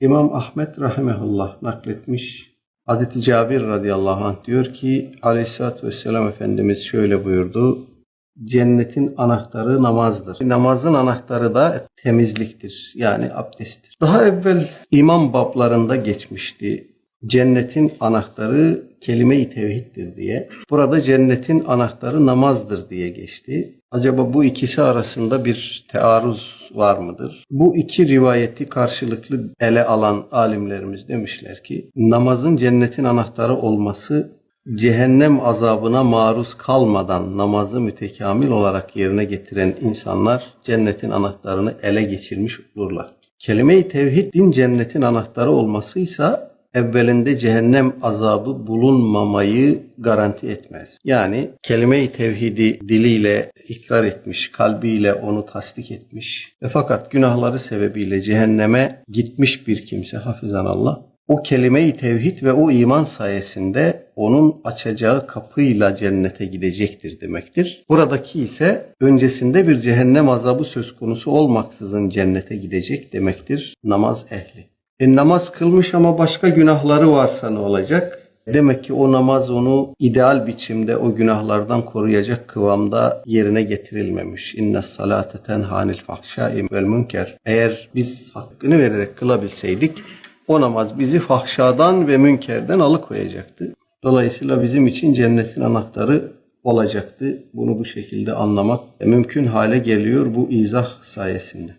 İmam Ahmet rahimehullah nakletmiş. Hazreti Cabir radıyallahu anh diyor ki aleyhissalatü vesselam Efendimiz şöyle buyurdu. Cennetin anahtarı namazdır. Namazın anahtarı da temizliktir. Yani abdesttir. Daha evvel imam bablarında geçmişti. Cennetin anahtarı kelime-i tevhiddir diye. Burada cennetin anahtarı namazdır diye geçti. Acaba bu ikisi arasında bir tearruz var mıdır? Bu iki rivayeti karşılıklı ele alan alimlerimiz demişler ki namazın cennetin anahtarı olması cehennem azabına maruz kalmadan namazı mütekamil olarak yerine getiren insanlar cennetin anahtarını ele geçirmiş olurlar. Kelime-i tevhid din cennetin anahtarı olmasıysa evvelinde cehennem azabı bulunmamayı garanti etmez. Yani kelime-i tevhidi diliyle ikrar etmiş, kalbiyle onu tasdik etmiş ve fakat günahları sebebiyle cehenneme gitmiş bir kimse hafizan Allah o kelime-i tevhid ve o iman sayesinde onun açacağı kapıyla cennete gidecektir demektir. Buradaki ise öncesinde bir cehennem azabı söz konusu olmaksızın cennete gidecek demektir namaz ehli. E, namaz kılmış ama başka günahları varsa ne olacak? Demek ki o namaz onu ideal biçimde o günahlardan koruyacak kıvamda yerine getirilmemiş. İnne salate tenhanil fahşai vel münker. Eğer biz hakkını vererek kılabilseydik o namaz bizi fahşadan ve münkerden alıkoyacaktı. Dolayısıyla bizim için cennetin anahtarı olacaktı. Bunu bu şekilde anlamak mümkün hale geliyor bu izah sayesinde.